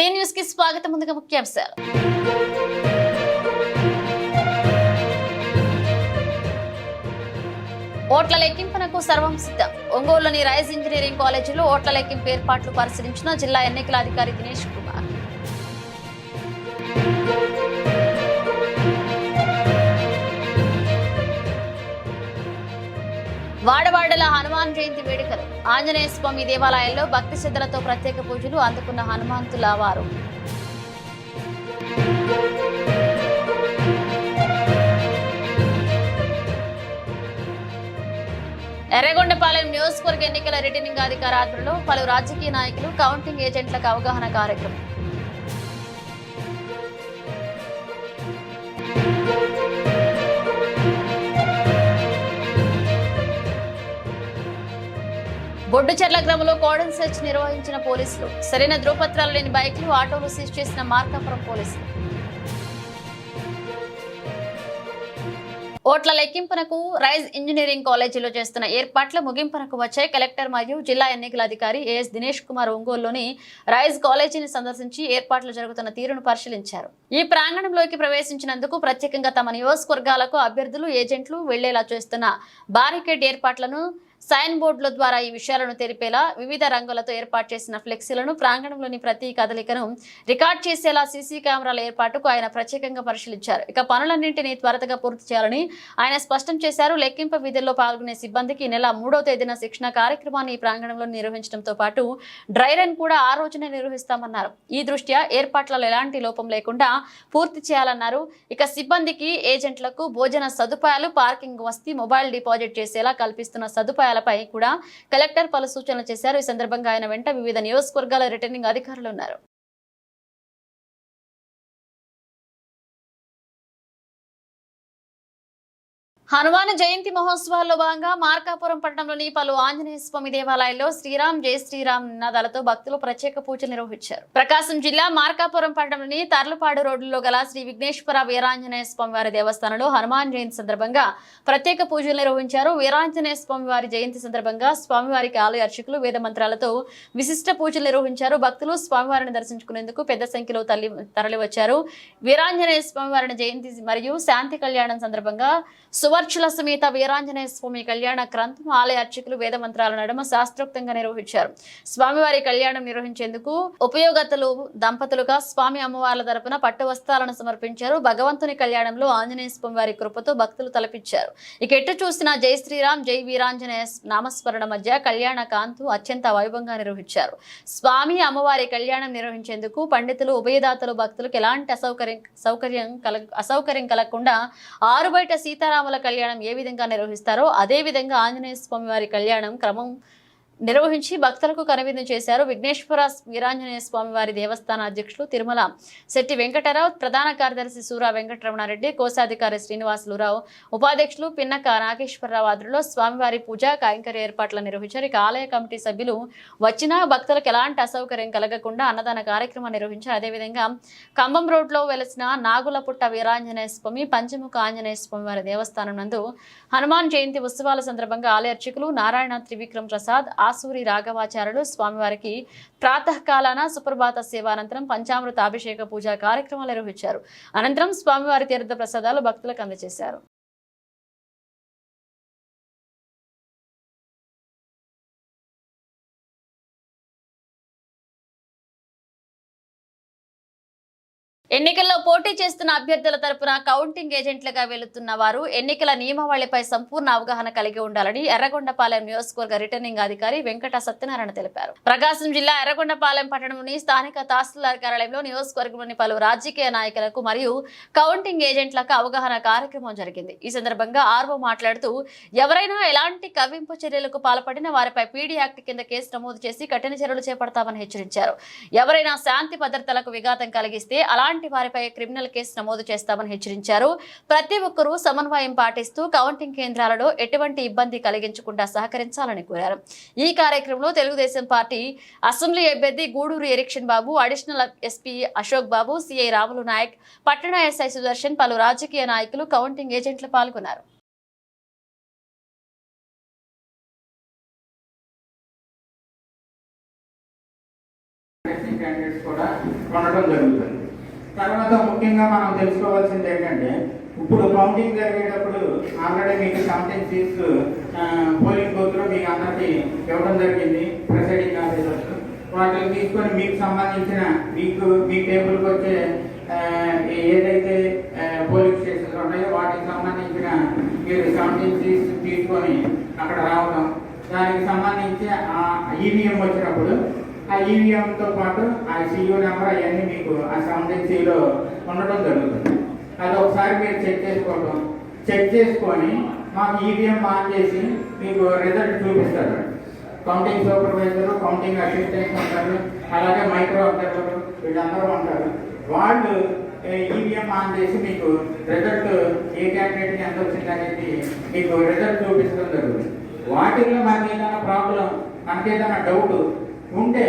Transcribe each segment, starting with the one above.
ఉదయం న్యూస్కి స్వాగతం ముందుగా ముఖ్యాంశాలు. ఓట్ల లెక్కింపునకు సర్వం సిద్ధం. ఒంగోలులోని రైస్ ఇంజనీరింగ్ కాలేజీలో ఓట్ల లెక్కింపు ఏర్పాట్లు పరిశీలించిన జిల్లా ఎన్నికల అధికారి దినేష్ కుమార్. వాడవాడల హనుమాన్ జయంతి వేడుకలు. ఆంజనేయ స్వామి దేవాలయాల్లో భక్తి శ్రద్ధలతో ప్రత్యేక పూజలు అందుకున్న హనుమంతుల వారు. ఎర్రగొండపాలెం నియోజకవర్గ ఎన్నికల రిటర్నింగ్ అధికారి ఆధ్వర్యంలో పలు రాజకీయ నాయకులు కౌంటింగ్ ఏజెంట్లకు అవగాహన కార్యక్రమం. బొడ్డుచెర్ల గ్రామంలో కోడన్ సెర్చ్ నిర్వహించిన పోలీసులు. సరైన ధృవపత్రాలు లేని బైక్లు ఆటోలు సీజ్ చేసిన మార్కాపురం పోలీసులు. ఓట్ల లెక్కింపునకు రైజ్ ఇంజనీరింగ్ కాలేజీలో చేస్తున్న ఏర్పాట్ల ముగింపునకు వచ్చే కలెక్టర్ మరియు జిల్లా ఎన్నికల అధికారి ఏఎస్ దినేష్ కుమార్ ఒంగోలులోని రైజ్ కాలేజీని సందర్శించి ఏర్పాట్లు జరుగుతున్న తీరును పరిశీలించారు. ఈ ప్రాంగణంలోకి ప్రవేశించినందుకు ప్రత్యేకంగా తమ నియోజకవర్గాలకు అభ్యర్థులు ఏజెంట్లు వెళ్ళేలా చేస్తున్న బారికేడ్ ఏర్పాట్లను సైన్ బోర్డుల ద్వారా ఈ విషయాలను తెలిపేలా వివిధ రంగులతో ఏర్పాటు చేసిన ఫ్లెక్సీలను ప్రాంగణంలోని ప్రతి కదలికను రికార్డ్ చేసేలా సీసీ కెమెరాల ఏర్పాటుకు ఆయన ప్రత్యేకంగా పరిశీలించారు. ఇక పనులన్నింటినీ త్వరతగా పూర్తి చేయాలని ఆయన స్పష్టం చేశారు. లెక్కింపు విధుల్లో పాల్గొనే సిబ్బందికి నెల మూడో తేదీన శిక్షణ కార్యక్రమాన్ని ఈ ప్రాంగణంలో నిర్వహించడంతో పాటు డ్రై రన్ కూడా ఆ రోజునే నిర్వహిస్తామన్నారు. ఈ దృష్ట్యా ఏర్పాట్లలో ఎలాంటి లోపం లేకుండా పూర్తి చేయాలన్నారు. ఇక సిబ్బందికి ఏజెంట్లకు భోజన సదుపాయాలు పార్కింగ్ వస్తీ మొబైల్ డిపాజిట్ చేసేలా కల్పిస్తున్న సదుపాయాలపై కూడా కలెక్టర్ పలు సూచనలు చేశారు. ఈ సందర్భంగా ఆయన వెంట వివిధ నియోజకవర్గాల రిటర్నింగ్ అధికారులు ఉన్నారు. హనుమాన్ జయంతి మహోత్సవాల్లో భాగంగా మార్కాపురం పట్టణంలోని పలు ఆంజనేయ స్వామి దేవాలయాల్లో శ్రీరామ్ జయ శ్రీరామ్ నినాదాలతో భక్తులు ప్రత్యేక పూజలు నిర్వహించారు. ప్రకాశం జిల్లా మార్కాపురం పట్టణంలోని తర్లుపాడు రోడ్డులో గల శ్రీ విఘ్నేశ్వర వీరాంజనేయ స్వామి వారి దేవస్థానంలో హనుమాన్ జయంతి సందర్భంగా ప్రత్యేక పూజలు నిర్వహించారు. వీరాంజనేయ స్వామి వారి జయంతి సందర్భంగా స్వామివారికి ఆలయ అర్చకులు వేద మంత్రాలతో విశిష్ట పూజలు నిర్వహించారు. భక్తులు స్వామివారిని దర్శించుకునేందుకు పెద్ద సంఖ్యలో తల్లి తరలివచ్చారు. వీరాంజనేయ స్వామివారిని జయంతి మరియు శాంతి కళ్యాణం సందర్భంగా సువర్చుల సమేత వీరాంజనేయ స్వామి కళ్యాణ క్రంతం ఆలయ అర్చకులు వేద మంత్రాల నడుమ శాస్త్రోక్తంగా నిర్వహించారు. స్వామివారి కళ్యాణం నిర్వహించేందుకు ఉపయోగతలు దంపతులుగా స్వామి అమ్మవార్ల తరపున పట్టు వస్త్రాలను సమర్పించారు. భగవంతుని కళ్యాణంలో ఆంజనేయ స్వామి వారి కృపతో భక్తులు తలపించారు. ఇక ఎటు చూసినా జై శ్రీరామ్ జై వీరాంజనేయ నామస్మరణ మధ్య కళ్యాణ కాంతు అత్యంత వైభవంగా నిర్వహించారు. స్వామి అమ్మవారి కళ్యాణం నిర్వహించేందుకు పండితులు ఉభయదాతలు భక్తులకు ఎలాంటి అసౌకర్యం సౌకర్యం కల అసౌకర్యం కలగకుండా ఆరు బయట సీతారాముల కళ్యాణం ఏ విధంగా నిర్వహిస్తారో అదే విధంగా ఆంజనేయ స్వామి వారి కళ్యాణం క్రమం నిర్వహించి భక్తులకు కనువిందు చేశారు విఘ్నేశ్వర వీరాంజనేయ స్వామి వారి దేవస్థాన అధ్యక్షులు తిరుమల శెట్టి వెంకటరావు ప్రధాన కార్యదర్శి సూరా వెంకటరమణారెడ్డి కోశాధికారి శ్రీనివాసులురావు ఉపాధ్యక్షులు పిన్నక నాగేశ్వరరావు ఆధ్వర్యంలో స్వామివారి పూజా కైంకర్య ఏర్పాట్లు నిర్వహించారు. ఇక ఆలయ కమిటీ సభ్యులు వచ్చిన భక్తులకు ఎలాంటి అసౌకర్యం కలగకుండా అన్నదాన కార్యక్రమం నిర్వహించారు. అదేవిధంగా ఖమ్మం రోడ్లో వెలసిన నాగులపుట్ట వీరాంజనేయ స్వామి పంచముఖ ఆంజనేయ స్వామి వారి దేవస్థానం నందు హనుమాన్ జయంతి ఉత్సవాల సందర్భంగా ఆలయ అర్చకులు నారాయణ త్రివిక్రమ్ ప్రసాద్ ఆసూరి రాఘవాచార్యులు స్వామివారికి ప్రాతకాలాన సుప్రభాత సేవానంతరం పంచామృత అభిషేక పూజా కార్యక్రమాలు నిర్వహించారు. అనంతరం స్వామివారి తీర్థ ప్రసాదాలు భక్తులకు అందజేశారు. ఎన్నికల్లో పోటీ చేస్తున్న అభ్యర్థుల తరపున కౌంటింగ్ ఏజెంట్లుగా వెళుతున్న వారు ఎన్నికల నియమావళిపై సంపూర్ణ అవగాహన కలిగి ఉండాలని ఎర్రగొండపాలెం నియోజకవర్గ రిటర్నింగ్ అధికారి వెంకట సత్యనారాయణ తెలిపారు. ప్రకాశం జిల్లా ఎర్రగొండపాలెం పట్టణంలోని స్థానిక తహసీల్దార్ కార్యాలయంలో నియోజకవర్గంలోని పలు రాజకీయ నాయకులకు మరియు కౌంటింగ్ ఏజెంట్లకు అవగాహన కార్యక్రమం జరిగింది. ఈ సందర్భంగా ఆర్వో మాట్లాడుతూ ఎవరైనా ఎలాంటి కవ్వింపు చర్యలకు పాల్పడిన వారిపై పీడీ యాక్ట్ కింద కేసు నమోదు చేసి కఠిన చర్యలు చేపడతామని హెచ్చరించారు. ఎవరైనా శాంతి భద్రతలకు విఘాతం కలిగిస్తే అలాంటి వారిపై క్రిమినల్ కేసు నమోదు చేస్తామని హెచ్చరించారు. ప్రతి ఒక్కరూ సమన్వయం పాటిస్తూ కౌంటింగ్ కేంద్రాలలో ఎటువంటి ఇబ్బంది కలిగించకుండా సహకరించాలని కోరారు. ఈ కార్యక్రమంలో తెలుగుదేశం పార్టీ అసెంబ్లీ అభ్యర్థి Gudur Erikshan Babu additional SP Ashok Babu CI Ramulu Nayak పట్టణ ఎస్ఐ సుదర్శన్ పలు రాజకీయ నాయకులు కౌంటింగ్ ఏజెంట్లు పాల్గొన్నారు. క్యాండిడేట్స్ కూడా కొనడం జరుగుతుంది. తర్వాత ముఖ్యంగా మనం తెలుసుకోవాల్సింది ఏంటంటే ఇప్పుడు కౌంటింగ్ జరిగేటప్పుడు ఆల్రెడీ మీకు సెవెంటీన్ సీట్స్ పోలింగ్ బూత్లో మీకు అందరికీ ఇవ్వడం జరిగింది ప్రెసైడింగ్ ఆఫీసర్స్ వాటిని తీసుకొని మీకు సంబంధించిన మీకు మీ టేబుల్కి వచ్చే ఏదైతే పోలింగ్ స్టేషన్స్ ఉన్నాయో వాటికి సంబంధించిన మీరు సెవెంటీన్ సీట్స్ తీసుకొని అక్కడ రావడం. దానికి సంబంధించి ఆ ఈవీఎం వచ్చినప్పుడు ఆ ఈవీఎం పాటు ఆ సియూ నెంబర్ అవన్నీ మీకు ఆ సెవెంటీన్ సిలో ఉండటం జరుగుతుంది. అది ఒకసారి మీరు చెక్ చేసుకోవడం చెక్ చేసుకొని మాకు ఈవీఎం ఆన్ చేసి మీకు రిజల్ట్ చూపిస్తారు. కౌంటింగ్ సూపర్వైజర్ కౌంటింగ్ అసిస్టెంట్ ఉంటారు అలాగే మైక్రో అబ్జర్వర్ వీళ్ళందరూ ఉంటారు. వాళ్ళు ఈవీఎం ఆన్ చేసి మీకు రిజల్ట్ ఏ క్యాండిడేట్కి ఎంత వచ్చింది అనేది మీకు రిజల్ట్ చూపిస్తుంది జరుగుతుంది. వాటిల్లో మనకి ఏదైనా ప్రాబ్లం మనకి ఏదైనా డౌట్ ఉంటే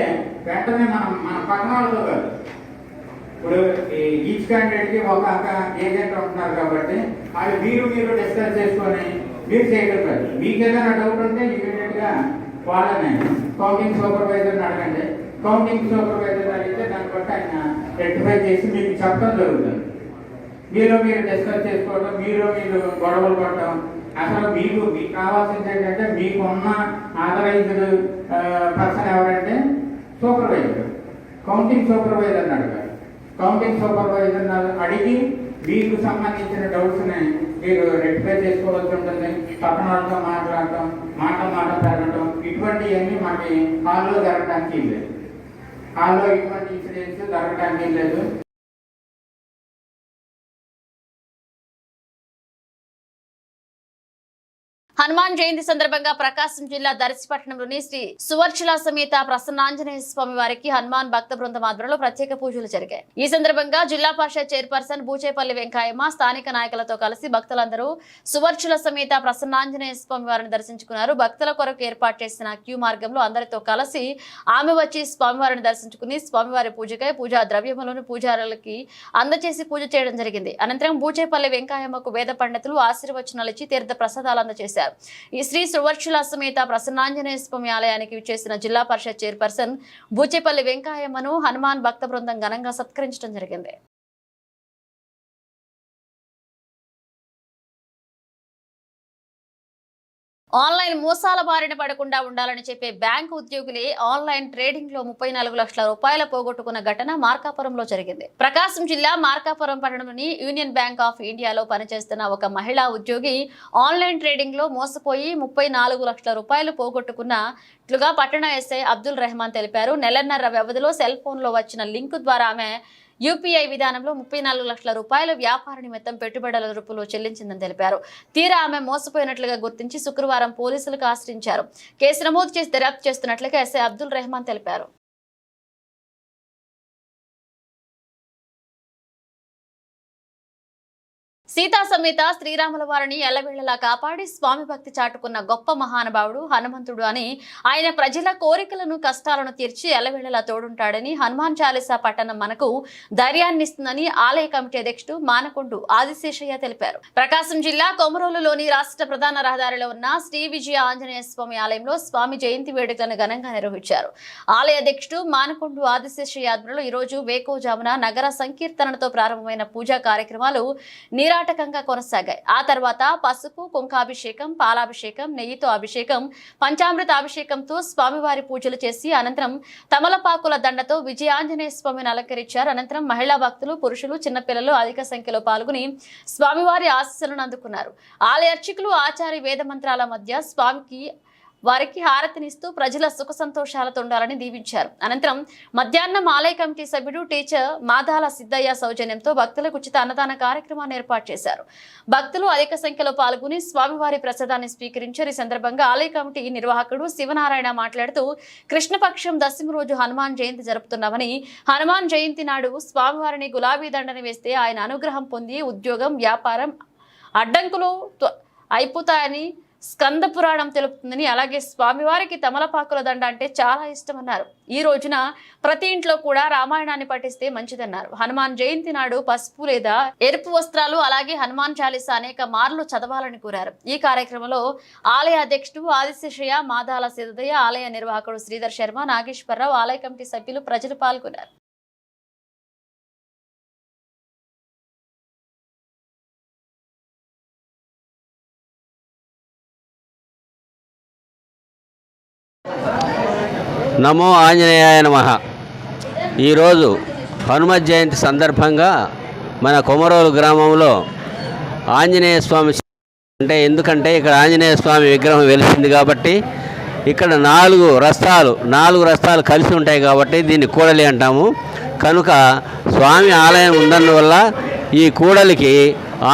వెంటనే మనం మన పక్కన కాదు. ఇప్పుడు ఈచ్ క్యాండిడేట్కి ఒక ఏజెంట్ ఉంటున్నారు కాబట్టి అది మీరు మీరు డిస్కస్ చేసుకొని మీరు చేయడం కాదు మీకు ఏదైనా డౌట్ ఉంటే ఇమీడియట్గా వాళ్ళని కౌంటింగ్ సూపర్వైజర్ అడగండి. కౌంటింగ్ సూపర్వైజర్ అడిగితే దాన్ని బట్టి ఆయన రెక్టిఫై చేసి మీకు చెప్పడం జరుగుతుంది. మీరు మీరు డిస్కస్ చేసుకోవడం మీరు మీరు గొడవలు పడటం అసలు మీకు మీకు కావాల్సింది ఏంటంటే మీకున్న ఆథరైజ్డ్ పర్సన్ ఎవరంటే సూపర్వైజర్ కౌంటింగ్ సూపర్వైజర్ అడిగారు కౌంటింగ్ సూపర్వైజర్ అడిగి మీకు సంబంధించిన డౌట్స్ని మీరు రెక్టిఫై చేసుకోవాల్సి ఉంటుంది. పక్కన వాళ్ళతో మాట్లాడటం మాట మాట పెరగటం ఇటువంటివన్నీ మనకి హాల్లో జరగడానికి లేదు. హాల్లో ఇటువంటి ఇన్సిడెంట్స్ జరగడానికి లేదు. హనుమాన్ జయంతి సందర్భంగా ప్రకాశం జిల్లా దర్శిపట్నంలోని శ్రీ సువర్చుల సమేత ప్రసన్నాంజనేయ స్వామి వారికి హనుమాన్ భక్త బృందం ఆధ్వర్యంలో ప్రత్యేక పూజలు జరిగాయి. ఈ సందర్భంగా జిల్లా పరిషత్ చైర్పర్సన్ బూచేపల్లి వెంకాయమ్మ స్థానిక నాయకులతో కలిసి భక్తులందరూ సువర్చుల సమేత ప్రసన్నాంజనేయ స్వామి వారిని దర్శించుకున్నారు. భక్తుల కొరకు ఏర్పాటు చేసిన క్యూ మార్గంలో అందరితో కలిసి ఆమె వచ్చి స్వామివారిని దర్శించుకుని స్వామివారి పూజకై పూజా ద్రవ్యములను పూజారులకి అందచేసి పూజ చేయడం జరిగింది. అనంతరం బూచేపల్లి వెంకాయమ్మకు వేద పండితులు ఆశీర్వచనాలు ఇచ్చి తీర్థ ప్రసాదాలు అందజేశారు. ఈ శ్రీ సువర్చుల సమేత ప్రసన్నాంజనేయ స్వామి ఆలయానికి విచ్చేసిన జిల్లా పరిషత్ చైర్పర్సన్ బూచేపల్లి వెంకయ్యమ్మను హనుమాన్ భక్త బృందం ఘనంగా సత్కరించడం జరిగింది. ఆన్లైన్ మోసాల బారిన పడకుండా ఉండాలని చెప్పే బ్యాంకు ఉద్యోగులే ఆన్లైన్ ట్రేడింగ్లో ముప్పై నాలుగు లక్షల రూపాయల పోగొట్టుకున్న ఘటన మార్కాపురంలో జరిగింది. ప్రకాశం జిల్లా మార్కాపురం పట్టణంలోని యూనియన్ బ్యాంక్ ఆఫ్ ఇండియాలో పనిచేస్తున్న ఒక మహిళా ఉద్యోగి ఆన్లైన్ ట్రేడింగ్లో మోసపోయి ముప్పై నాలుగు లక్షల రూపాయలు పోగొట్టుకున్నట్లుగా పట్టణ ఎస్ఐ అబ్దుల్ రెహమాన్ తెలిపారు. నెలన్నర వ్యవధిలో సెల్ ఫోన్లో వచ్చిన లింక్ ద్వారా ఆమె యూపీఐ విధానంలో ముప్పై నాలుగు లక్షల రూపాయల వ్యాపార నిమిత్తం పెట్టుబడుల రూపంలో చెల్లించిందని తెలిపారు. తీరా ఆమె మోసపోయినట్లుగా గుర్తించి శుక్రవారం పోలీసులకు ఆశ్రయించారు. కేసు నమోదు చేసి దర్యాప్తు చేస్తున్నట్లుగా ఎస్ఐ అబ్దుల్ రెహమాన్ తెలిపారు. సీతా సమేత శ్రీరాముల వారిని ఎల్లవేళలా కాపాడి స్వామి భక్తి చాటుకున్న గొప్ప మహానుభావుడు హనుమంతుడు అని ఆయన ప్రజల కోరికలను కష్టాలను తీర్చి ఎల్లవేళలా తోడుంటాడని హనుమాన్ చాలీసా పట్టణం మనకు ధైర్యాన్నిస్తుందని ఆలయ కమిటీ అధ్యక్షుడు మానకొండు ఆదిశేషయ్య తెలిపారు. ప్రకాశం జిల్లా కొమరోలులోని రాష్ట్ర ప్రధాన రహదారిలో ఉన్న శ్రీ విజయ ఆంజనేయ స్వామి ఆలయంలో స్వామి జయంతి వేడుకలను ఘనంగా నిర్వహించారు. ఆలయ అధ్యక్షుడు మానకొండు ఆదిశేషయ్య ఆధ్వర్యంలో ఈ రోజు వేకోజామున నగర సంకీర్తనతో ప్రారంభమైన పూజా కార్యక్రమాలు నిరాటకంగా కొనసాగాయి. ఆ తర్వాత పసుపు కుంకాభిషేకం పాలాభిషేకం నెయ్యితో అభిషేకం పంచామృత అభిషేకంతో స్వామివారి పూజలు చేసి అనంతరం తమలపాకుల దండతో విజయాంజనేయ స్వామిని అలంకరించారు. అనంతరం మహిళా భక్తులు పురుషులు చిన్నపిల్లలు అధిక సంఖ్యలో పాల్గొని స్వామివారి ఆశీస్సులను అందుకున్నారు. ఆలయ అర్చకులు ఆచార్య వేద మంత్రాల మధ్య స్వామికి వారికి హారతినిస్తూ ప్రజల సుఖ సంతోషాలతో ఉండాలని దీవించారు. అనంతరం మధ్యాహ్నం ఆలయ కమిటీ సభ్యుడు టీచర్ మాదాల సిద్ధయ్య సౌజన్యంతో భక్తులకు ఉచిత అన్నదాన కార్యక్రమాన్ని ఏర్పాటు చేశారు. భక్తులు అధిక సంఖ్యలో పాల్గొని స్వామివారి ప్రసాదాన్ని స్వీకరించారు. ఈ సందర్భంగా ఆలయ కమిటీ నిర్వాహకుడు శివనారాయణ మాట్లాడుతూ కృష్ణపక్షం దశమి రోజు హనుమాన్ జయంతి జరుపుతున్నామని హనుమాన్ జయంతి నాడు స్వామివారిని గులాబీ దండని వేస్తే ఆయన అనుగ్రహం పొంది ఉద్యోగం వ్యాపారం అడ్డంకులు త్వ- అయిపోతాయని స్కంద పురాణం తెలుపుతుందని అలాగే స్వామివారికి తమలపాకుల దండ అంటే చాలా ఇష్టమన్నారు. ఈ రోజున ప్రతి ఇంట్లో కూడా రామాయణాన్ని పఠిస్తే మంచిదన్నారు. హనుమాన్ జయంతి నాడు పసుపు లేదా ఎరుపు వస్త్రాలు అలాగే హనుమాన్ చాలీస అనేక మార్లు చదవాలని కోరారు. ఈ కార్యక్రమంలో ఆలయ అధ్యక్షుడు ఆదిశేషయ్య మాదాల సిద్ధయ్య ఆలయ నిర్వాహకుడు శ్రీధర్ శర్మ నాగేశ్వరరావు ఆలయ కమిటీ సభ్యులు ప్రజలు పాల్గొన్నారు. నమో ఆంజనేయాయ నమ. ఈరోజు హనుమ జయంతి సందర్భంగా మన కొమరోలు గ్రామంలో ఆంజనేయ స్వామి అంటే ఎందుకంటే ఇక్కడ ఆంజనేయ స్వామి విగ్రహం వెలిసింది కాబట్టి ఇక్కడ నాలుగు రస్తాలు నాలుగు రస్తాలు కలిసి ఉంటాయి కాబట్టి దీన్ని కూడలి అంటాము. కనుక స్వామి ఆలయం ఉన్నందువల్ల ఈ కూడలికి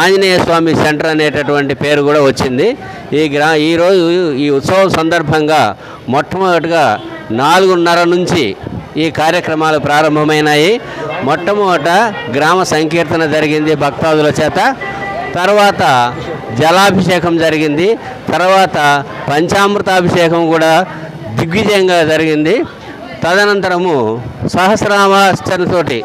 ఆంజనేయ స్వామి సెంటర్ అనేటటువంటి పేరు కూడా వచ్చింది. ఈ గ్రా ఈరోజు ఈ ఉత్సవం సందర్భంగా మొట్టమొదటిగా నాలుగున్నర నుంచి ఈ కార్యక్రమాలు ప్రారంభమైనాయి. మొట్టమొదట గ్రామ సంకీర్తన జరిగింది భక్తాదుల చేత. తర్వాత జలాభిషేకం జరిగింది. తర్వాత పంచామృతాభిషేకం కూడా దిగ్విజయంగా జరిగింది. తదనంతరము సహస్రనామార్చనతోటి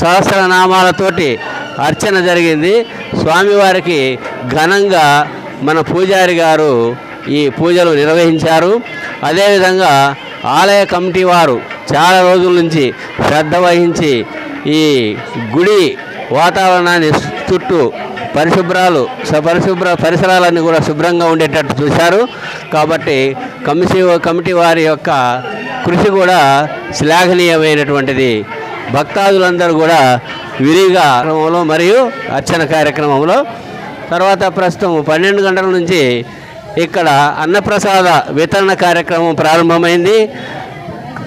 సహస్రనామాలతోటి అర్చన జరిగింది. స్వామివారికి ఘనంగా మన పూజారి గారు ఈ పూజలు నిర్వహించారు. అదేవిధంగా ఆలయ కమిటీ వారు చాలా రోజుల నుంచి శ్రద్ధ వహించి ఈ గుడి వాతావరణాన్ని చుట్టూ పరిశుభ్రాలు పరిశుభ్ర పరిసరాలన్నీ కూడా శుభ్రంగా ఉండేటట్టు చూశారు. కాబట్టి కమిటీ కమిటీ వారి యొక్క కృషి కూడా శ్లాఘనీయమైనటువంటిది. భక్తాదులందరూ కూడా విరిగా కార్యక్రమంలో మరియు అర్చన కార్యక్రమంలో. తర్వాత ప్రస్తుతం పన్నెండు గంటల నుంచి ఇక్కడ అన్నప్రసాద వితరణ కార్యక్రమం ప్రారంభమైంది.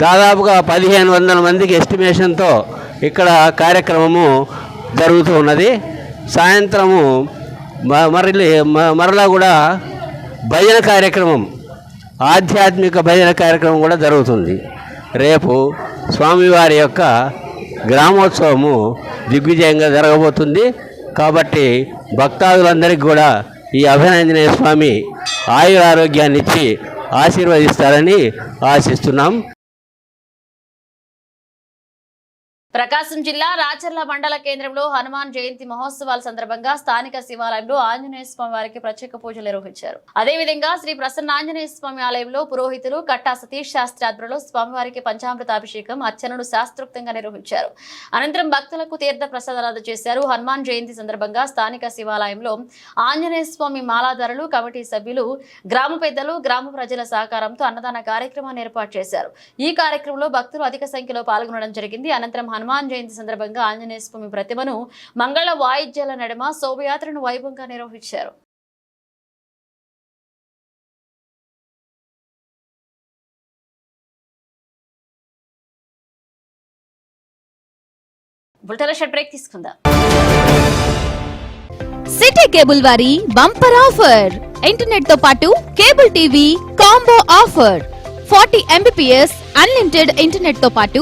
దాదాపుగా పదిహేను వందల మందికి ఎస్టిమేషన్తో ఇక్కడ కార్యక్రమము జరుగుతూ ఉన్నది. సాయంత్రము మ- మరలి మరలా కూడా భజన కార్యక్రమం ఆధ్యాత్మిక భజన కార్యక్రమం కూడా జరుగుతుంది. రేపు స్వామివారి యొక్క గ్రామోత్సవము దిగ్విజయంగా జరగబోతుంది. కాబట్టి భక్తాదులందరికీ కూడా ఈ అభినందనీయ స్వామి ఆయుర ఆరోగ్యాన్ని ఇచ్చి ఆశీర్వదిస్తారని ఆశిస్తున్నాం. ప్రకాశం జిల్లా రాచర్ల మండల కేంద్రంలో హనుమాన్ జయంతి మహోత్సవాల సందర్భంగా స్థానిక శివాలయంలో ఆంజనేయ స్వామి వారికి ప్రత్యేక పూజలు నిర్వహించారు. అదేవిధంగా శ్రీ ప్రసన్న ఆంజనేయ స్వామి ఆలయంలో పురోహితులు కట్టా సతీష్ శాస్త్రి ఆధ్వర్యంలో స్వామివారికి పంచామృతాభిషేకం అర్చనను శాస్త్రోక్తంగా నిర్వహించారు. అనంతరం భక్తులకు తీర్థ ప్రసాదాలు చేశారు. హనుమాన్ జయంతి సందర్భంగా స్థానిక శివాలయంలో ఆంజనేయ స్వామి మాలాధారులు కమిటీ సభ్యులు గ్రామ పెద్దలు గ్రామ ప్రజల సహకారంతో అన్నదాన కార్యక్రమాన్ని ఏర్పాటు చేశారు. ఈ కార్యక్రమంలో భక్తులు అధిక సంఖ్యలో పాల్గొనడం జరిగింది. అనంతరం హనుమాన్ జయంతి సందర్భంగా ఆంజనేయ స్వామి ప్రతిమను మంగళ వాయిద్యాల నడుమ శోభయాత్రను వైభవంగా నిర్వహించారు. బుల్టెల షర్ట్ బ్రేక్ తీసుకుందాం. సిటీ కేబుల్ వారి బంపర్ ఆఫర్. ఇంటర్నెట్తో పాటు cable TV combo offer. Forty MBPS unlimited ఇంటర్నెట్తో పాటు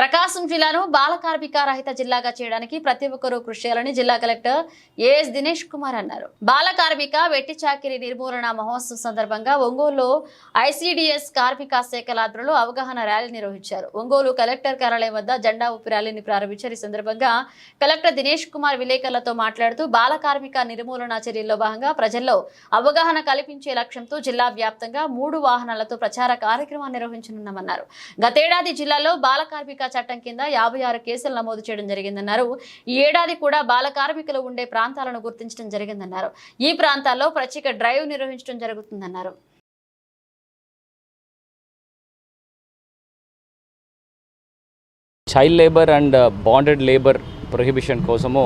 Prakasam జిల్లాను బాల కార్మిక రహిత జిల్లాగా చేయడానికి ప్రతి ఒక్కరూ కృషి చేయాలని జిల్లా కలెక్టర్ ఏఎస్ దినేష్ కుమార్ అన్నారు. బాల కార్మిక వెట్టి చాకిరి నిర్మూలన మహోత్సవం సందర్భంగా ఒంగోలులో ఐసీడీఎస్ కార్మిక శాఖల ఆధ్వర్యంలో అవగాహన ర్యాలీ నిర్వహించారు. ఒంగోలు కలెక్టర్ కార్యాలయం వద్ద జెండా ఊపి ర్యాలీని ప్రారంభించారు. ఈ సందర్భంగా కలెక్టర్ దినేష్ కుమార్ విలేకరులతో మాట్లాడుతూ బాల కార్మిక నిర్మూలన చర్యల్లో భాగంగా ప్రజల్లో అవగాహన కల్పించే లక్ష్యంతో జిల్లా వ్యాప్తంగా మూడు వాహనాలతో ప్రచార కార్యక్రమాన్ని నిర్వహించనున్నామన్నారు. గతేడాది జిల్లాలో బాల కార్మిక చట్టం కింద యాభై ఆరు కేసులు నమోదు చేయడం జరిగిందన్నారు. ఈ ఏడాది కూడా బాల కార్మికులు ఉండే ప్రాంతాలను గుర్తించడం జరిగిందన్నారు. ఈ ప్రాంతాల్లో ప్రత్యేక డ్రైవ్ నిర్వహించడం జరుగుతుందన్నారు. Child labour and bonded labour prohibition కోసము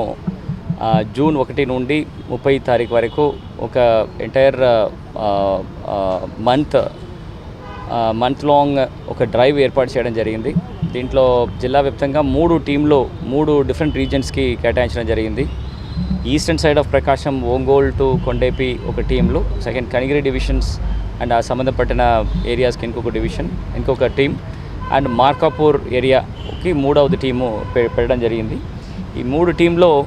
జూన్ ఒకటి నుండి ముప్పై తారీఖు వరకు ఒక ఎంటైర్ మంత్ మంత్ లాంగ్ ఒక డ్రైవ్ ఏర్పాటు చేయడం జరిగింది. దీంట్లో జిల్లా వ్యాప్తంగా మూడు టీంలు మూడు డిఫరెంట్ రీజన్స్కి కేటాయించడం జరిగింది. Eastern side of Prakasam Ongole to Kondepi ఒక టీంలు సెకండ్ కనిగిరి డివిజన్స్ అండ్ ఆ సంబంధపట్టిన ఏరియాస్కి ఇంకొక డివిజన్ ఇంకొక టీం అండ్ మార్కాపూర్ ఏరియాకి మూడవది టీము పె- పెట్టడం జరిగింది. ఈ మూడు టీంలో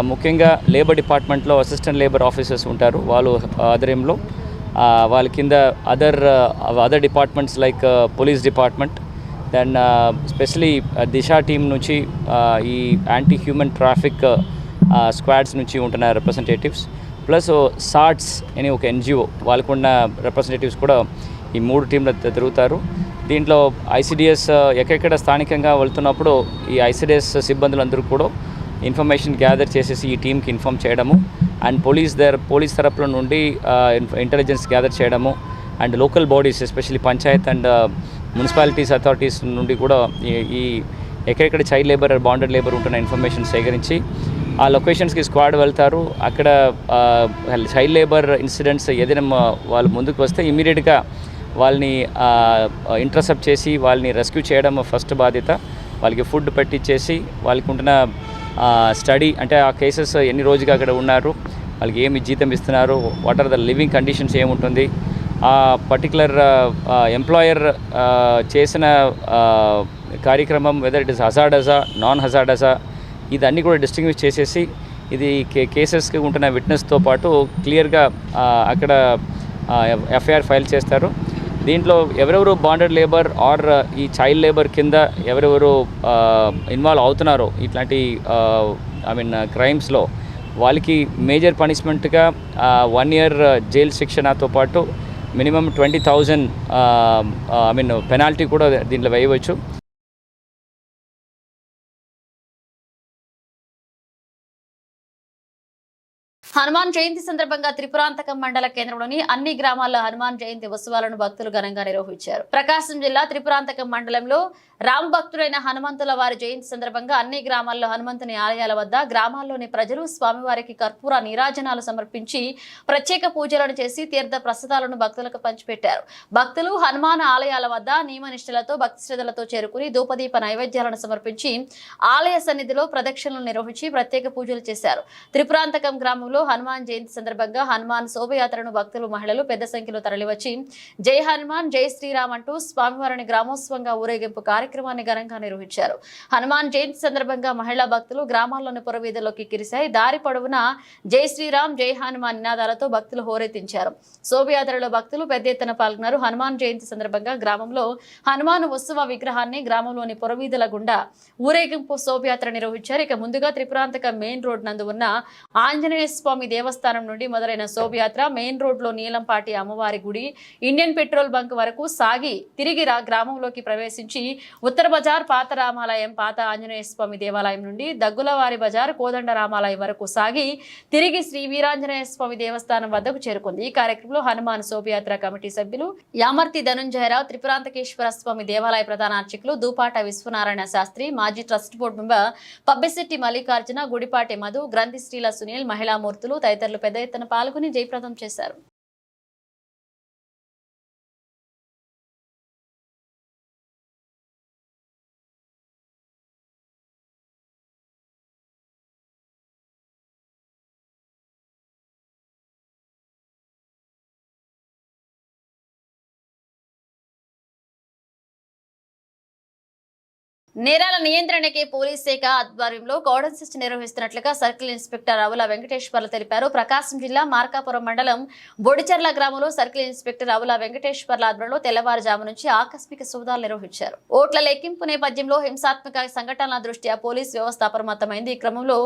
ముఖ్యంగా లేబర్ డిపార్ట్మెంట్లో అసిస్టెంట్ లేబర్ ఆఫీసర్స్ ఉంటారు. వాళ్ళు ఆధ్వర్యంలో వాళ్ళ కింద other other departments like police department then specially Disha team నుంచి uh, ఈ యాంటీ హ్యూమన్ ట్రాఫిక్ స్క్వాడ్స్ నుంచి ఉంటున్న రిప్రజెంటేటివ్స్ ప్లస్ సాట్స్ అని ఒక ఎన్జిఓ వాళ్ళకున్న రిప్రజెంటేటివ్స్ కూడా ఈ మూడు టీంలు తిరుగుతారు. దీంట్లో ఐసిడిఎస్ uh, ఎక్కడెక్కడ స్థానికంగా వెళ్తున్నప్పుడు ఈ ఐసిడిఎస్ సిబ్బందులందరూ కూడా ఇన్ఫర్మేషన్ గ్యాదర్ చేసేసి ఈ టీంకి ఇన్ఫామ్ చేయడము. అండ్ పోలీస్ దర్ పోలీస్ తరపుల నుండి uh, ఇంటెలిజెన్స్ గ్యాదర్ చేయడము. And local bodies especially panchayat and municipalities authorities నుండి కూడా ఈ- ఎక్కడెక్కడ చైల్డ్ లేబర్ బాండెడ్ లేబర్ ఉంటున్న ఇన్ఫర్మేషన్ సేకరించి ఆ లొకేషన్స్కి స్క్వాడ్ వెళ్తారు. అక్కడ చైల్డ్ లేబర్ ఇన్సిడెంట్స్ ఏదైనా వాళ్ళు ముందుకు వస్తే ఇమీడియట్గా వాళ్ళని ఇంటర్సెప్ట్ చేసి వాళ్ళని రెస్క్యూ చేయడం ఫస్ట్ బాధ్యత. వాళ్ళకి ఫుడ్ పెట్టించేసి వాళ్ళకి ఉంటున్న స్టడీ అంటే ఆ కేసెస్ ఎన్ని రోజుగా అక్కడ ఉన్నారు వాళ్ళకి ఏమి జీతం ఇస్తున్నారు what are the living conditions ఏముంటుంది ఆ పర్టికులర్ ఎంప్లాయర్ చేసిన కార్యక్రమం whether it is hazardous non hazardous ఇదన్నీ కూడా డిస్టింగ్విష్ చేసేసి ఇది కే కేసెస్కి ఉంటున్న విట్నెస్తో పాటు క్లియర్గా అక్కడ ఎఫ్ఐఆర్ ఫైల్ చేస్తారు. దీంట్లో ఎవరెవరు బాండెడ్ లేబర్ ఆర్ ఈ చైల్డ్ లేబర్ కింద ఎవరెవరు ఇన్వాల్వ్ అవుతున్నారో ఇట్లాంటి ఐ మీన్ క్రైమ్స్లో వాళ్ళకి మేజర్ పనిష్మెంట్గా వన్ ఇయర్ జైలు శిక్షణతో పాటు minimum twenty thousand I mean penalty కూడా దీంట్లో వేయవచ్చు. హనుమాన్ జయంతి సందర్భంగా త్రిపురాంతకం మండల కేంద్రంలోని అన్ని గ్రామాల్లో హనుమాన్ జయంతి ఉత్సవాలను భక్తులు ఘనంగా నిర్వహించారు. ప్రకాశం జిల్లా త్రిపురాంతకం మండలంలో రామ భక్తులైన హనుమంతుల వారి జయంతి సందర్భంగా అన్ని గ్రామాల్లో హనుమంతుని ఆలయాల వద్ద గ్రామాల్లోని ప్రజలు స్వామివారికి కర్పూర నీరాజనాలు సమర్పించి ప్రత్యేక పూజలను చేసి తీర్థ ప్రసాదాలను భక్తులకు పంచిపెట్టారు. భక్తులు హనుమాన్ ఆలయాల వద్ద నియమనిష్టలతో భక్తి శ్రద్ధలతో చేరుకుని ధూపదీప నైవేద్యాలను సమర్పించి ఆలయ సన్నిధిలో ప్రదక్షిణలు నిర్వహించి ప్రత్యేక పూజలు చేశారు. త్రిపురాంతకం గ్రామంలో హనుమాన్ జయంతి సందర్భంగా హనుమాన్ శోభయాత్రను భక్తులు మహిళలు పెద్ద సంఖ్యలో తరలివచ్చి జై హనుమాన్ జై శ్రీరామ్ అంటూ స్వామివారిని గ్రామోత్సవంగా ఊరేగింపు కార్యక్రమాన్ని ఘనంగా నిర్వహించారు. హనుమాన్ జయంతి సందర్భంగా మహిళా భక్తులు గ్రామాల్లోని పురవీధుల్లోకి కిరిశాయి దారి పొడవునా జై శ్రీరామ్ జై హనుమాన్ నినాదాలతో భక్తులు హోరెత్తించారు. శోభయాత్రలో భక్తులు పెద్ద ఎత్తున పాల్గొన్నారు. హనుమాన్ జయంతి సందర్భంగా గ్రామంలో హనుమాన్ ఉత్సవ విగ్రహాన్ని గ్రామంలోని పురవీధుల గుండా ఊరేగింపు శోభయాత్ర నిర్వహించారు. ఇక ముందుగా త్రిపురాంతక మెయిన్ రోడ్ నందు ఉన్న ఆంజనేయ స్వామి దేవస్థానం నుండి మొదలైన శోభయాత్ర మెయిన్ రోడ్లో నీలంపాటి అమ్మవారి గుడి ఇండియన్ పెట్రోల్ బంక్ వరకు సాగి తిరిగి గ్రామంలోకి ప్రవేశించి ఉత్తర బజార్ పాత రామాలయం పాత ఆంజనేయ స్వామి దేవాలయం నుండి దగ్గులవారి బజార్ కోదండ రామాలయం వరకు సాగి తిరిగి శ్రీ వీరాంజనేయ స్వామి దేవస్థానం వద్దకు చేరుకుంది. ఈ కార్యక్రమంలో హనుమాన్ శోభయాత్ర కమిటీ సభ్యులు యామర్తి ధనుంజయరావు త్రిపురాంతకేశ్వర స్వామి దేవాలయ ప్రధాన అర్చకులు దూపాట విశ్వనారాయణ శాస్త్రి మాజీ trust board member Pabbisetti Mallikarjuna Gudipati Madhu Granthi Srila Sunil మహిళామూర్తులు తదితరులు పెద్ద ఎత్తున పాల్గొని జయప్రదం చేశారు. నేరాల నియంత్రణకి పోలీస్ శాఖ ఆధ్వర్యంలో కోడన్ సిస్ట్ నిర్వహిస్తున్నట్లుగా సర్కిల్ ఇన్స్పెక్టర్ అవుల వెంకటేశ్వర్లు తెలిపారు. ప్రకాశం జిల్లా మార్కాపురం మండలం బొడిచర్ల గ్రామంలో సర్కిల్ ఇన్స్పెక్టర్ అవుల వెంకటేశ్వర్ల ఆధ్వర్యంలో తెల్లవారుజాము నుంచి ఆకస్మిక సోదాలు నిర్వహించారు. ఓట్ల లెక్కింపు నేపథ్యంలో హింసాత్మక సంఘటనల దృష్ట్యా పోలీస్ వ్యవస్థ అప్రమత్తమైంది ఈ క్రమంలో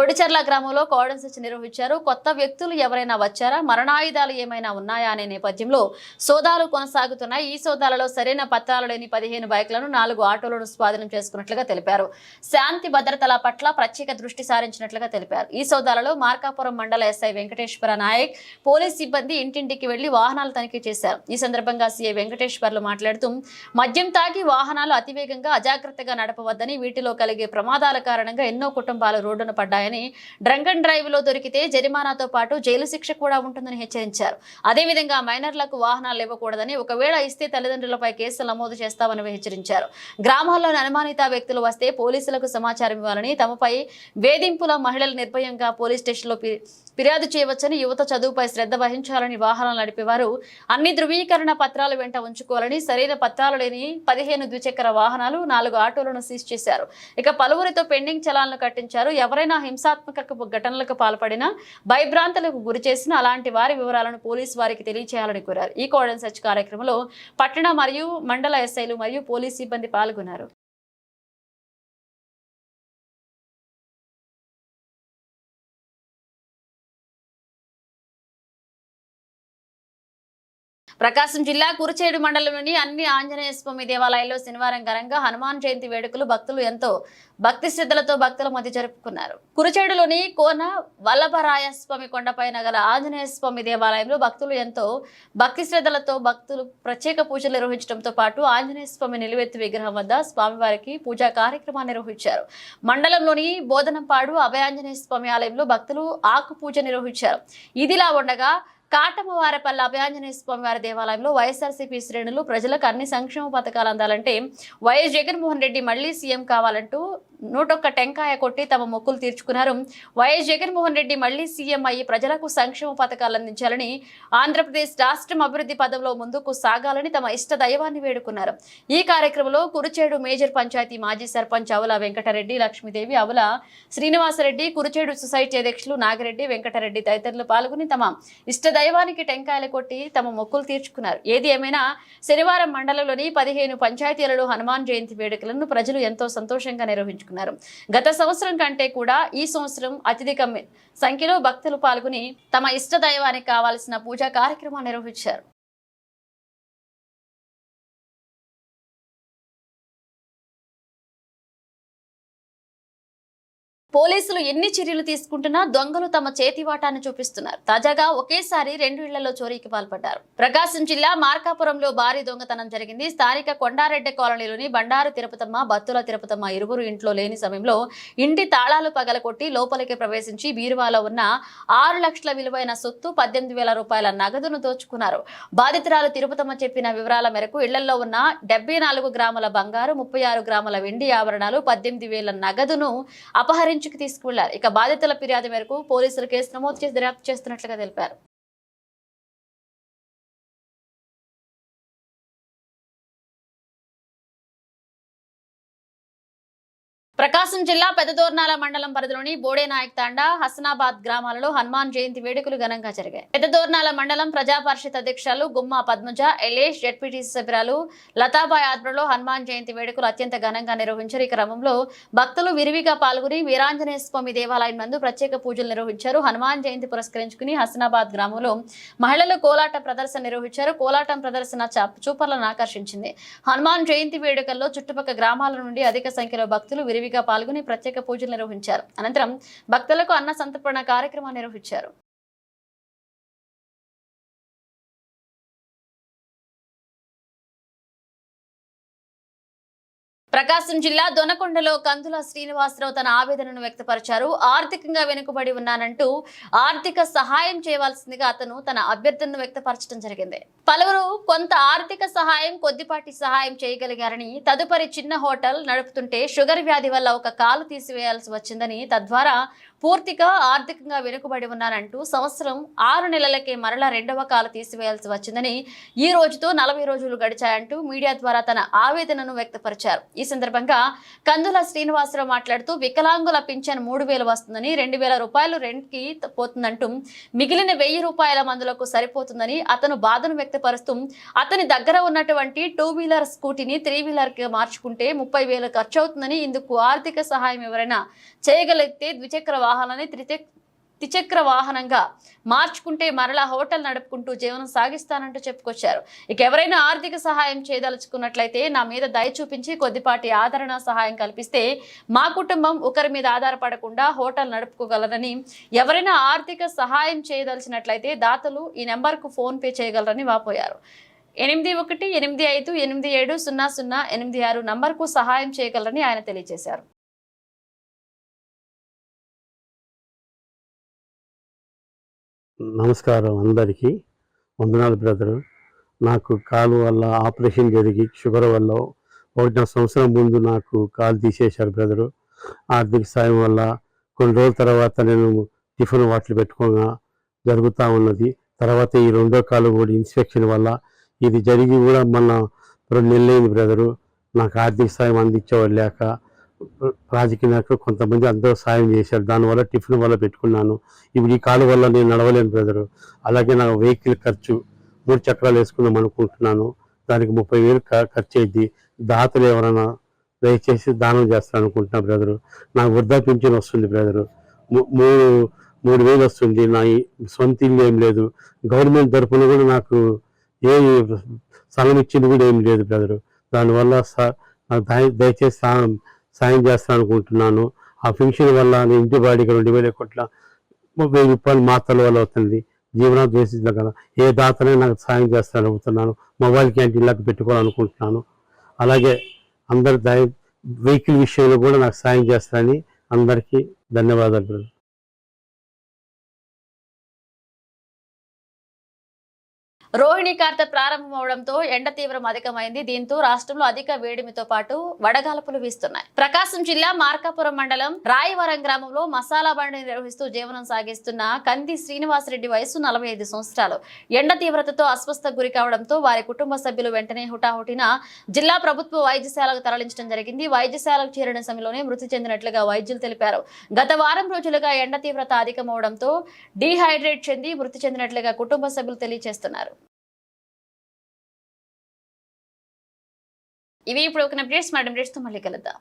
బొడిచర్ల గ్రామంలో కోడన్ సిస్ట్ నిర్వహించారు. కొత్త వ్యక్తులు ఎవరైనా వచ్చారా? మరణాయుధాలు ఏమైనా ఉన్నాయా అనే నేపథ్యంలో సోదాలు కొనసాగుతున్నాయి. ఈ సోదాలలో సరైన పత్రాలు లేని పదిహేను బైక్లను నాలుగు ఆటోలను స్వాధీనం చేసుకున్నట్లుగా తెలిపారు. శాంతి భద్రతల పట్ల ప్రత్యేక దృష్టి సారించినట్లుగా తెలిపారు. ఈ సోదాలలో మార్కాపురం మండల ఎస్ఐ వెంకటేశ్వర నాయక్ పోలీస్ సిబ్బంది ఇంటింటికి వెళ్ళి వాహనాలు తనిఖీ చేశారు. ఈ సందర్భంగా సీఐ వెంకటేశ్వర్లు మాట్లాడుతూ మద్యం తాగి వాహనాలు అతివేగంగా అజాగ్రత్తగా నడపవద్దని వీటిలో కలిగే ప్రమాదాల కారణంగా ఎన్నో కుటుంబాలు రోడ్డున పడ్డాయని డ్రంక్ అండ్ డ్రైవ్లో దొరికితే జరిమానాతో పాటు జైలు శిక్ష కూడా ఉంటుందని హెచ్చరించారు. అదేవిధంగా మైనర్లకు వాహనాలు ఇవ్వకూడదని ఒకవేళ ఇస్తే తల్లిదండ్రులపై కేసులు నమోదు చేస్తామని హెచ్చరించారు. గ్రామాల్లోని అనుమానిత వ్యక్తులు వస్తే పోలీసులకు సమాచారం ఇవ్వాలని తమపై వేధింపుల మహిళలు నిర్భయంగా పోలీస్ స్టేషన్లో ఫిర్యాదు చేయవచ్చని యువత చదువుపై శ్రద్ధ వహించాలని వాహనాలు నడిపేవారు. అన్ని ధృవీకరణ పత్రాలు వెంట ఉంచుకోవాలని సరైన పత్రాలు లేని పదిహేను ద్విచక్ర వాహనాలు నాలుగు ఆటోలను సీజ్ చేశారు. ఇక పలువురితో పెండింగ్ చలాలను కట్టించారు. ఎవరైనా హింసాత్మక ఘటనలకు పాల్పడినా భయభ్రాంతులకు గురి చేసిన అలాంటి వారి వివరాలను పోలీసు వారికి తెలియచేయాలని కోరారు. ఈ కోడన్ సెర్చ్ కార్యక్రమంలో పట్టణ మరియు మండల ఎస్ఐలు మరియు పోలీస్ సిబ్బంది పాల్గొన్నారు. ప్రకాశం జిల్లా కురుచేడు మండలంలోని అన్ని ఆంజనేయ స్వామి దేవాలయాల్లో శనివారం ఘనంగా హనుమాన్ జయంతి వేడుకలు భక్తులు ఎంతో భక్తి శ్రద్ధలతో భక్తుల మధ్య జరుపుకున్నారు. కురుచేడులోని కోన వల్లభరాయ స్వామి కొండపైన గల ఆంజనేయ స్వామి దేవాలయంలో భక్తులు ఎంతో భక్తి శ్రద్ధలతో భక్తులు ప్రత్యేక పూజలు నిర్వహించడంతో పాటు ఆంజనేయ స్వామి నిలువెత్తు విగ్రహం వద్ద స్వామివారికి పూజా కార్యక్రమాన్ని నిర్వహించారు. మండలంలోని బోధనంపాడు అభయాంజనేయ స్వామి ఆలయంలో భక్తులు ఆకు పూజ నిర్వహించారు. ఇదిలా ఉండగా కాటమవారపల్లి అభయాంజనేయ స్వామి వారి దేవాలయంలో వైఎస్ఆర్సీపీ శ్రేణులు ప్రజలకు అన్ని సంక్షేమ పథకాలు అందాలంటే వైఎస్ జగన్మోహన్ రెడ్డి మళ్ళీ సీఎం కావాలంటూ నూటొక్క టెంకాయ కొట్టి తమ మొక్కులు తీర్చుకున్నారు. వైఎస్ జగన్మోహన్ రెడ్డి మళ్ళీ సీఎం అయ్యి ప్రజలకు సంక్షేమ పథకాలు అందించాలని ఆంధ్రప్రదేశ్ రాష్ట్రం అభివృద్ధి పదంలో ముందుకు సాగాలని తమ ఇష్ట దైవాన్ని వేడుకున్నారు. ఈ కార్యక్రమంలో కురుచేడు మేజర్ పంచాయతీ మాజీ సర్పంచ్ అవుల వెంకటరెడ్డి లక్ష్మీదేవి అవుల శ్రీనివాసరెడ్డి కురుచేడు సొసైటీ అధ్యక్షులు నాగిరెడ్డి వెంకటరెడ్డి తదితరులు పాల్గొని తమ ఇష్ట దైవానికి టెంకాయలు కొట్టి తమ మొక్కులు తీర్చుకున్నారు. ఏది ఏమైనా శనివారం మండలంలోని పదిహేను పంచాయతీలలో హనుమాన్ జయంతి వేడుకలను ప్రజలు ఎంతో సంతోషంగా నిర్వహించుకున్నారు. గత సంవత్సరం కంటే కూడా ఈ సంవత్సరం అత్యధిక సంఖ్యలో భక్తులు పాల్గొని తమ ఇష్ట దైవానికి కావాల్సిన పూజా కార్యక్రమాలు నిర్వహించారు. పోలీసులు ఎన్ని చర్యలు తీసుకుంటున్నా దొంగలు తమ చేతివాటాన్ని చూపిస్తున్నారు. తాజాగా ఒకేసారి రెండు ఇళ్ళలో చోరీకి పాల్పడ్డారు. ప్రకాశం జిల్లా మార్కాపురంలో భారీ దొంగతనం జరిగింది. స్థానిక కొండారెడ్డి కాలనీలోని బండారు తిరుపతమ్మ బత్తుల తిరుపతమ్మ ఇరువురు ఇంట్లో లేని సమయంలో ఇంటి తాళాలు పగలకొట్టి లోపలికి ప్రవేశించి బీరువాలో ఉన్న ఆరు లక్షల విలువైన సొత్తు పద్దెనిమిది వేల రూపాయల నగదును దోచుకున్నారు. బాధితురాలు తిరుపతమ్మ చెప్పిన వివరాల మేరకు ఇళ్ళలో ఉన్న డెబ్బై నాలుగు గ్రాముల బంగారు ముప్పై ఆరు గ్రాముల వెండి ఆభరణాలు పద్దెనిమిది వేల నగదును అపహరించుకు తీసుకువెళ్ళారు. ఇక బాధితుల ఫిర్యాదు మేరకు పోలీసులు కేసు నమోదు చేసి దర్యాప్తు చేస్తున్నట్లుగా తెలిపారు. ప్రకాశం జిల్లా పెద్దదోర్నాల మండలం పరిధిలోని బోడేనాయక్ తాండా హసనాబాద్ గ్రామాలలో హనుమాన్ జయంతి వేడుకలు ఘనంగా జరిగాయి. పెద్దదోర్నాల మండలం ప్రజా పరిషత్ అధ్యక్షులు గుమ్మా పద్మజ ఎలేష్ జడ్పీటీసీ సభ్యురాలు లతాబాయ్ ఆధ్వర్యంలో హనుమాన్ జయంతి వేడుకలు అత్యంత ఘనంగా నిర్వహించారు. ఈ క్రమంలో భక్తులు విరివిగా పాల్గొని వీరాంజనేయ స్వామి దేవాలయం నందు ప్రత్యేక పూజలు నిర్వహించారు. హనుమాన్ జయంతి పురస్కరించుకుని హసనాబాద్ గ్రామంలో మహిళలు కోలాట ప్రదర్శన నిర్వహించారు. కోలాటం ప్రదర్శన చూపర్లను ఆకర్షించింది. హనుమాన్ జయంతి వేడుకల్లో చుట్టుపక్కల గ్రామాల నుండి అధిక సంఖ్యలో భక్తులు విరివిగా పాల్గొని ప్రత్యేక పూజలు నిర్వహించారు. అనంతరం భక్తులకు అన్న సంతర్పణ కార్యక్రమాన్ని నిర్వహించారు. ప్రకాశం జిల్లా దొనకొండలో కందుల శ్రీనివాసరావు తన ఆవేదనను వ్యక్తపరిచారు. ఆర్థికంగా వెనుకబడి ఉన్నానంటూ ఆర్థిక సహాయం చేయవలసిందిగా అతను తన అభ్యర్థనను వ్యక్తపరచడం జరిగింది. పలువురు కొంత ఆర్థిక సహాయం కొద్దిపాటి సహాయం చేయగలిగారని తదుపరి చిన్న హోటల్ నడుపుతుంటే షుగర్ వ్యాధి వల్ల ఒక కాలు తీసివేయాల్సి వచ్చిందని తద్వారా పూర్తిగా ఆర్థికంగా వెనుకబడి ఉన్నానంటూ సంవత్సరం ఆరు నెలలకే మరలా రెండవ కాలు తీసివేయాల్సి వచ్చిందని ఈ రోజుతో నలభై రోజులు గడిచాయంటూ మీడియా ద్వారా తన ఆవేదనను వ్యక్తపరిచారు. ఈ సందర్భంగా కందుల శ్రీనివాసరావు మాట్లాడుతూ వికలాంగుల పింఛన్ మూడు వేలు వస్తుందని రెండు వేల రూపాయలు రెంట్కి పోతుందంటూ మిగిలిన వెయ్యి రూపాయల మందులకు సరిపోతుందని అతను బాధను వ్యక్తపరుస్తూ అతని దగ్గర ఉన్నటువంటి టూ వీలర్ స్కూటీని త్రీ వీలర్కి మార్చుకుంటే ముప్పై వేలు ఖర్చు అవుతుందని ఇందుకు ఆర్థిక సహాయం ఎవరైనా చేయగలిగితే ద్విచక్ర వాహనాన్ని త్రిచక్ ద్విచక్ర వాహనంగా మార్చుకుంటే మరలా హోటల్ నడుపుకుంటూ జీవనం సాగిస్తానంటూ చెప్పుకొచ్చారు. ఇక ఎవరైనా ఆర్థిక సహాయం చేయదలుచుకున్నట్లయితే నా మీద దయ చూపించి కొద్దిపాటి ఆదరణ సహాయం కల్పిస్తే మా కుటుంబం ఒకరి మీద ఆధారపడకుండా హోటల్ నడుపుకోగలరని ఎవరైనా ఆర్థిక సహాయం చేయదలిచినట్లయితే దాతలు ఈ నెంబర్కు ఫోన్పే చేయగలరని వాపోయారు. ఎనిమిది ఒకటి ఎనిమిది ఐదు ఎనిమిది ఏడు సున్నా సున్నా ఎనిమిది ఆరు నంబర్కు సహాయం చేయగలరని ఆయన తెలియజేశారు. నమస్కారం అందరికీ. వందనాలు బ్రదరు. నాకు కాలు వల్ల ఆపరేషన్ జరిగి షుగర్ వల్ల ఒకటిన్నర సంవత్సరం ముందు నాకు కాలు తీసేశారు బ్రదరు. ఆర్థిక సాయం వల్ల కొన్ని రోజుల తర్వాత నేను టిఫిన్ వాటిలు పెట్టుకోగా జరుగుతూ ఉన్నది. తర్వాత ఈ రెండో కాలు కూడా ఇన్స్పెక్షన్ వల్ల ఇది జరిగి కూడా మన రెండు నెలలైంది బ్రదరు. నాకు ఆర్థిక సాయం అందించేవాళ్ళు లేక రాజకీయ నాయకులు కొంతమంది అందరూ సాయం చేశారు. దానివల్ల టిఫిన్ వల్ల పెట్టుకున్నాను. ఇప్పుడు ఈ కాలు వల్ల నేను నడవలేను బ్రదరు. అలాగే నా వెహికల్ ఖర్చు మూడు చక్రాలు వేసుకుందాం అనుకుంటున్నాను. దానికి ముప్పై వేలు ఖర్చు అయింది దాతలు ఎవరైనా దయచేసి దానం చేస్తాను అనుకుంటున్నా బ్రదరు. నాకు వృద్ధా పింఛన్ వస్తుంది బ్రదరు. ము- మూడు మూడు వేలు వస్తుంది. నా ఈ సొంత ఇల్లు ఏం లేదు. గవర్నమెంట్ తరఫున కూడా నాకు ఏ స్థలం ఇచ్చింది కూడా ఏం లేదు బ్రదరు. దానివల్ల నాకు దయచేసి సాయం చేస్తాను అనుకుంటున్నాను. ఆ పెన్షన్ వల్ల నేను ఇంటి బాడీకి రెండు వేల కోట్ల వెయ్యి రూపాయలు మాత్రల వల్ల అవుతుంది జీవనం ద్వేషించడం కదా. ఏ దాతనే నాకు సాయం చేస్తాను అనుకుంటున్నాను. మొబైల్ క్యాంటీన్ లాగా పెట్టుకోవాలనుకుంటున్నాను. అలాగే అందరి దయ వెహికల్ విషయంలో కూడా నాకు సాయం చేస్తారని అందరికీ ధన్యవాదాలు రోహిణి కార్తె ప్రారంభమవడంతో ఎండ తీవ్రం అధికమైంది. దీంతో రాష్ట్రంలో అధిక వేడిమితో పాటు వడగాల్పులు వీస్తున్నాయి. ప్రకాశం జిల్లా మార్కాపురం మండలం రాయవరం గ్రామంలో మసాలా బండి నిర్వహిస్తూ జీవనం సాగిస్తున్న కంది శ్రీనివాసరెడ్డి వయసు నలభై ఐదు సంవత్సరాలు. ఎండ తీవ్రతతో అస్వస్థ గురి కావడంతో వారి కుటుంబ సభ్యులు వెంటనే హుటాహుటిన జిల్లా ప్రభుత్వ వైద్యశాలకు తరలించడం జరిగింది. వైద్యశాలకు చేరిన సమయంలోనే మృతి చెందినట్లుగా వైద్యులు తెలిపారు. గత వారం రోజులుగా ఎండ తీవ్రత అధికమవడంతో డీహైడ్రేట్ చెంది మృతి చెందినట్లుగా కుటుంబ సభ్యులు తెలియజేస్తున్నారు. ఇవి ఇప్పుడు ఒక అప్డేట్స్ మేడం అప్డేట్స్తో మళ్ళీ కలుద్దాం.